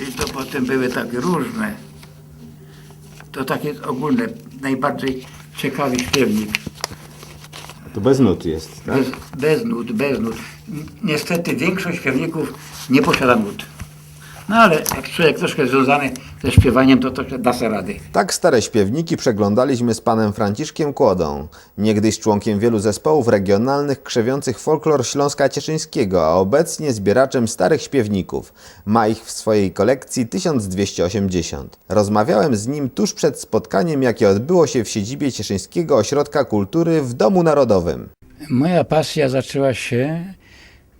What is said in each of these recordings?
I to potem były takie różne. To takie ogólne, najbardziej ciekawy śpiewnik. To bez nut jest, tak? Bez, bez nut, bez nut. Niestety większość śpiewników nie posiada nut. No ale jak człowiek troszkę związany ze śpiewaniem, to troszkę da sobie rady. Tak stare śpiewniki przeglądaliśmy z panem Franciszkiem Kłodą, niegdyś członkiem wielu zespołów regionalnych krzewiących folklor Śląska Cieszyńskiego, a obecnie zbieraczem starych śpiewników. Ma ich w swojej kolekcji 1280. Rozmawiałem z nim tuż przed spotkaniem, jakie odbyło się w siedzibie Cieszyńskiego Ośrodka Kultury w Domu Narodowym. Moja pasja zaczęła się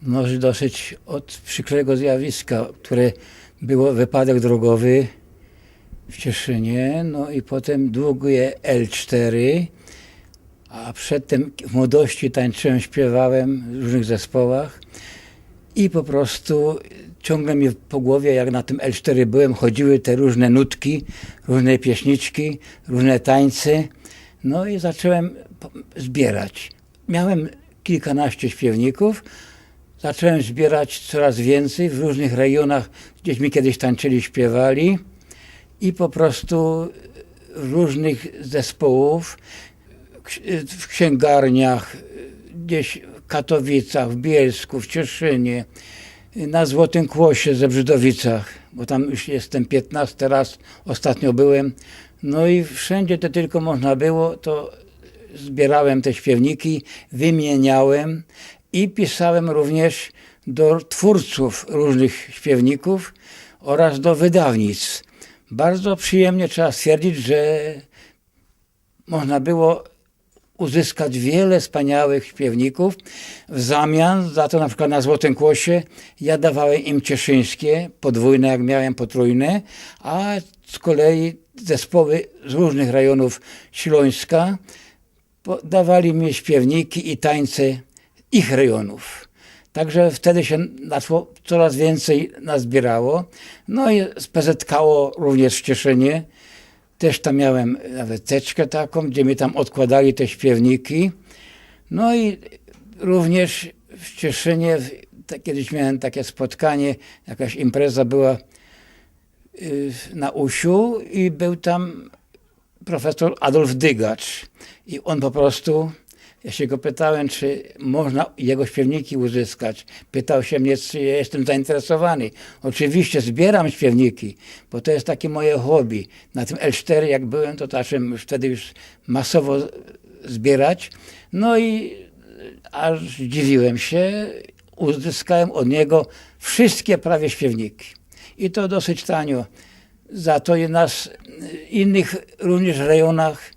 no, dosyć od przykrego zjawiska, które było wypadek drogowy w Cieszynie, no i potem długie L4, a przedtem w młodości tańczyłem, śpiewałem w różnych zespołach i po prostu ciągle mi po głowie, jak na tym L4 byłem, chodziły te różne nutki, różne pieśniczki, różne tańce. No i zacząłem zbierać. Miałem kilkanaście śpiewników. Zacząłem zbierać coraz więcej w różnych rejonach, gdzieś mi kiedyś tańczyli, śpiewali i po prostu różnych zespołów w księgarniach, gdzieś w Katowicach, w Bielsku, w Cieszynie, na Złotym Kłosie, ze Brzydowicach, bo tam już jestem 15 raz, ostatnio byłem. No i wszędzie to tylko można było, to zbierałem te śpiewniki, wymieniałem i pisałem również do twórców różnych śpiewników oraz do wydawnictw. Bardzo przyjemnie trzeba stwierdzić, że można było uzyskać wiele wspaniałych śpiewników. W zamian za to na przykład na Złotym Kłosie ja dawałem im cieszyńskie, podwójne jak miałem, potrójne, a z kolei zespoły z różnych rejonów Śląska dawali mi śpiewniki i tańce ich rejonów. Także wtedy się zaczęło coraz więcej nazbierało. No i z PZKO również Cieszynie. Też tam miałem nawet teczkę taką, gdzie mi tam odkładali te śpiewniki. No i również w Cieszynie kiedyś miałem takie spotkanie, jakaś impreza była y, na Usiu i był tam profesor Adolf Dygacz. I on po prostu, ja się go pytałem, czy można jego śpiewniki uzyskać. Pytał się mnie, czy ja jestem zainteresowany. Oczywiście zbieram śpiewniki, bo to jest takie moje hobby. Na tym L4 jak byłem, to zacząłem wtedy już masowo zbierać. No i aż zdziwiłem się, uzyskałem od niego wszystkie prawie śpiewniki. I to dosyć tanio. Za to nas innych również rejonach,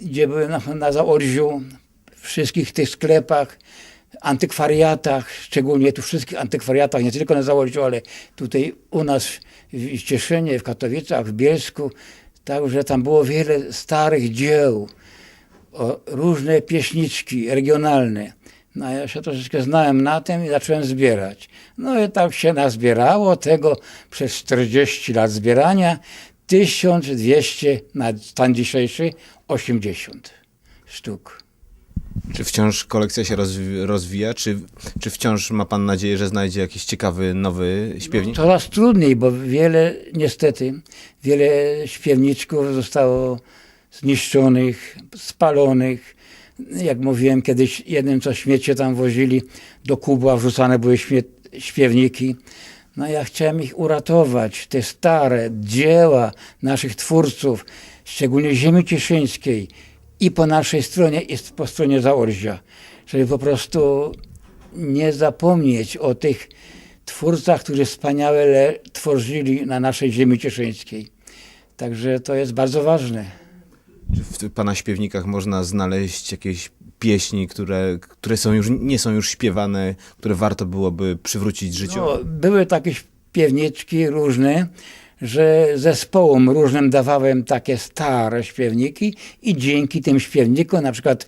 gdzie byłem na, na Zaorziu, w wszystkich tych sklepach, antykwariatach, szczególnie tu wszystkich antykwariatach, nie tylko na Zaorziu, ale tutaj u nas w Cieszynie, w Katowicach, w Bielsku, także tam było wiele starych dzieł, o, różne pieśniczki regionalne. No ja się troszeczkę znałem na tym i zacząłem zbierać. No i tak się nazbierało tego przez 40 lat zbierania, 1200 na stan dzisiejszy 80 sztuk. Czy wciąż kolekcja się rozwi- rozwija? Czy, czy wciąż ma pan nadzieję, że znajdzie jakiś ciekawy, nowy śpiewnik? Coraz trudniej, bo wiele, niestety, wiele śpiewniczków zostało zniszczonych, spalonych. Jak mówiłem kiedyś, jednym co śmiecie tam wozili, do kubła wrzucane były śmie- śpiewniki. No ja chciałem ich uratować, te stare dzieła naszych twórców, szczególnie ziemi cieszyńskiej i po naszej stronie i po stronie Zaorzia, żeby po prostu nie zapomnieć o tych twórcach, którzy wspaniale le- tworzyli na naszej ziemi cieszyńskiej. Także to jest bardzo ważne. Czy w pana śpiewnikach można znaleźć jakieś pieśni, które, które są już, nie są już śpiewane, które warto byłoby przywrócić życiu? No, były takie śpiewniczki różne, że zespołom różnym dawałem takie stare śpiewniki i dzięki tym śpiewnikom, na przykład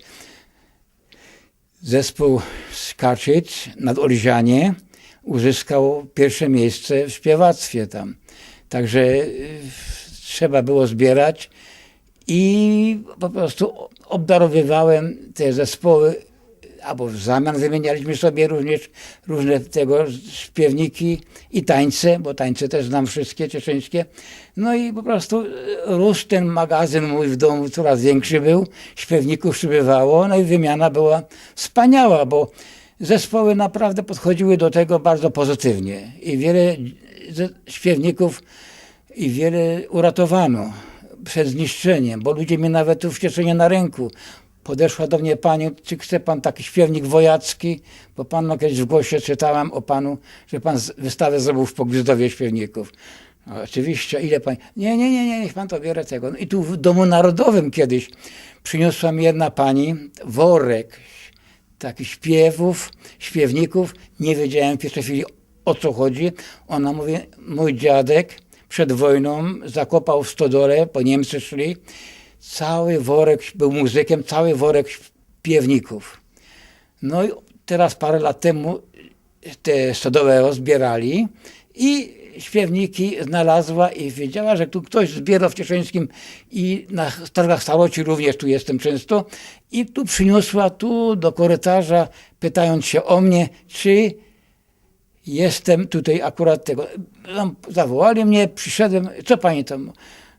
zespół Skaczyc nad Olzianie uzyskał pierwsze miejsce w śpiewactwie tam. Także y, trzeba było zbierać i po prostu obdarowywałem te zespoły albo w zamian wymienialiśmy sobie również różne tego śpiewniki i tańce, bo tańce też znam wszystkie cieszyńskie. No i po prostu e, rósł ten magazyn mój w domu, coraz większy był, śpiewników przybywało, no i wymiana była wspaniała, bo zespoły naprawdę podchodziły do tego bardzo pozytywnie i wiele ze- śpiewników i wiele uratowano przed zniszczeniem, bo ludzie mi nawet tu w Cieszynie na rynku podeszła do mnie pani, czy chce pan taki śpiewnik wojacki, bo pan no, kiedyś w głosie czytałem o panu, że pan wystawę zrobił w Pogryzdowie śpiewników. No, oczywiście, ile pan? Nie, nie, nie, nie, niech pan to bierze tego. No i tu w Domu Narodowym kiedyś przyniosła mi jedna pani worek takich śpiewów, śpiewników. Nie wiedziałem w pierwszej chwili o co chodzi. Ona mówi, mój dziadek przed wojną zakopał w stodole, bo Niemcy szli, cały worek, był muzykiem, cały worek śpiewników. No i teraz parę lat temu te stodołę rozbierali i śpiewniki znalazła i wiedziała, że tu ktoś zbiera w Cieszyńskim i na targach staroci również tu jestem często i tu przyniosła tu do korytarza pytając się o mnie, czy jestem tutaj akurat tego. Tam zawołali mnie, przyszedłem, co pani tam?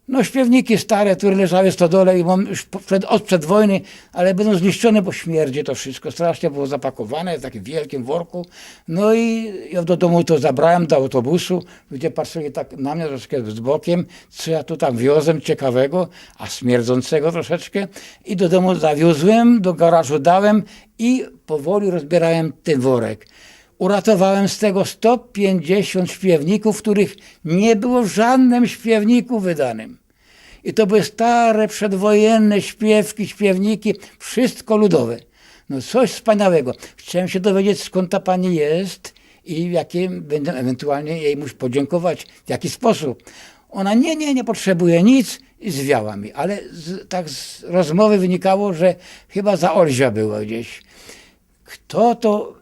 No śpiewniki stare, które leżały w stodole i już przed, od przed wojny, ale będą zniszczone, bo śmierdzi to wszystko. Strasznie było zapakowane w takim wielkim worku. No i ja do domu to zabrałem do autobusu. Ludzie patrzyli tak na mnie troszkę z bokiem, co ja tu tam wiozłem ciekawego, a śmierdzącego troszeczkę. I do domu zawiozłem, do garażu dałem i powoli rozbierałem ten worek. Uratowałem z tego 150 śpiewników, których nie było w żadnym śpiewniku wydanym. I to były stare, przedwojenne śpiewki, śpiewniki, wszystko ludowe. No coś wspaniałego. Chciałem się dowiedzieć, skąd ta pani jest i jakim będę ewentualnie jej musiał podziękować, w jaki sposób. Ona nie, nie, nie potrzebuje nic i zwiała mi, ale z, tak z rozmowy wynikało, że chyba za Olzia była gdzieś. Kto to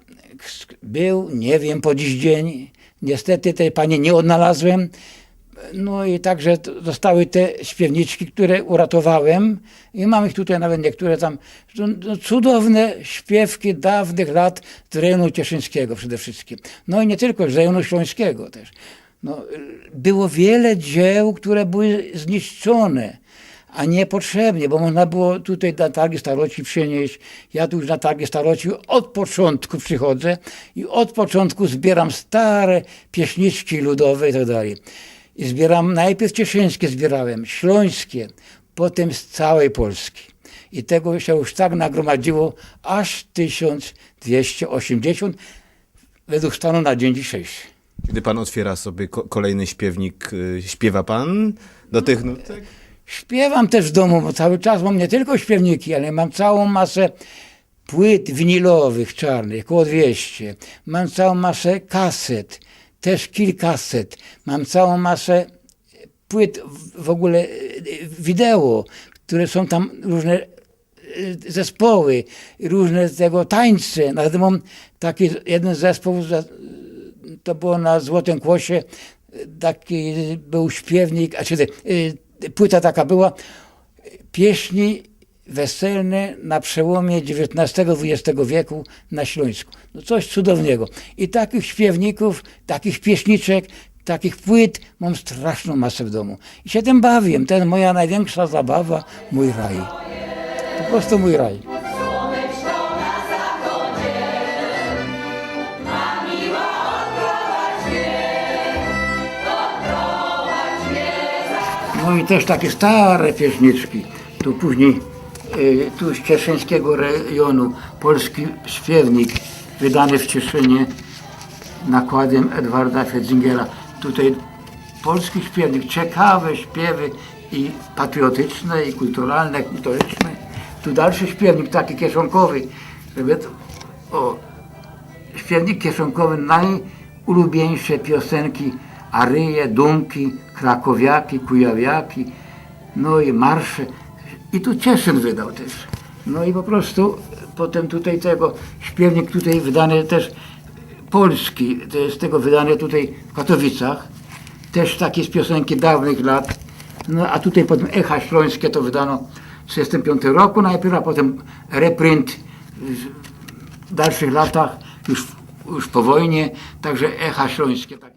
był, nie wiem po dziś dzień. Niestety tej pani nie odnalazłem. No i także zostały te śpiewniczki, które uratowałem i mam ich tutaj nawet niektóre tam, no, no, cudowne śpiewki dawnych lat z rejonu cieszyńskiego przede wszystkim. No i nie tylko, z rejonu śląskiego też. No, y, było wiele dzieł, które były zniszczone, a niepotrzebnie, bo można było tutaj na targi staroci przynieść. Ja tu już na targi staroci od początku przychodzę i od początku zbieram stare pieśniczki ludowe i tak dalej. I zbieram, najpierw cieszyńskie zbierałem, śląskie, potem z całej Polski. I tego się już tak nagromadziło aż 1280 według stanu na dzień dzisiejszy. Kiedy pan otwiera sobie ko- kolejny śpiewnik, y, śpiewa pan do tych nutek? Śpiewam też w domu, bo cały czas mam nie tylko śpiewniki, ale mam całą masę płyt winylowych czarnych, około 200. Mam całą masę kaset, też kilkaset. Mam całą masę płyt w- ogóle e, wideo, które są tam różne e, zespoły, różne tego tańce. Nawet mam taki jeden zespół, to było na Złotym Kłosie, taki był śpiewnik, a czy płyta taka była, pieśni weselne na przełomie XIX-XX wieku na Śląsku. No coś cudownego. I takich śpiewników, takich pieśniczek, takich płyt mam straszną masę w domu. I się tym bawię. To jest moja największa zabawa, mój raj. Po prostu mój raj. I też takie stare pieśniczki. Tu później, y, tu z cieszyńskiego rejonu, polski śpiewnik wydany w Cieszynie nakładem Edwarda Fedzingera. Tutaj polski śpiewnik, ciekawe śpiewy i patriotyczne, i kulturalne, i historyczne. Tu dalszy śpiewnik, taki kieszonkowy, o, śpiewnik kieszonkowy najulubieńsze piosenki aryje, dumki, krakowiaki, kujawiaki, no i marsze. I tu Cieszyn wydał też. No i po prostu potem tutaj tego, śpiewnik tutaj wydany też polski, to jest tego wydane tutaj w Katowicach, też takie z piosenki dawnych lat. No a tutaj potem Echa Śląskie to wydano w 1935 roku najpierw, a potem reprint dalszych latach, już, już po wojnie, także echa śląskie. takie.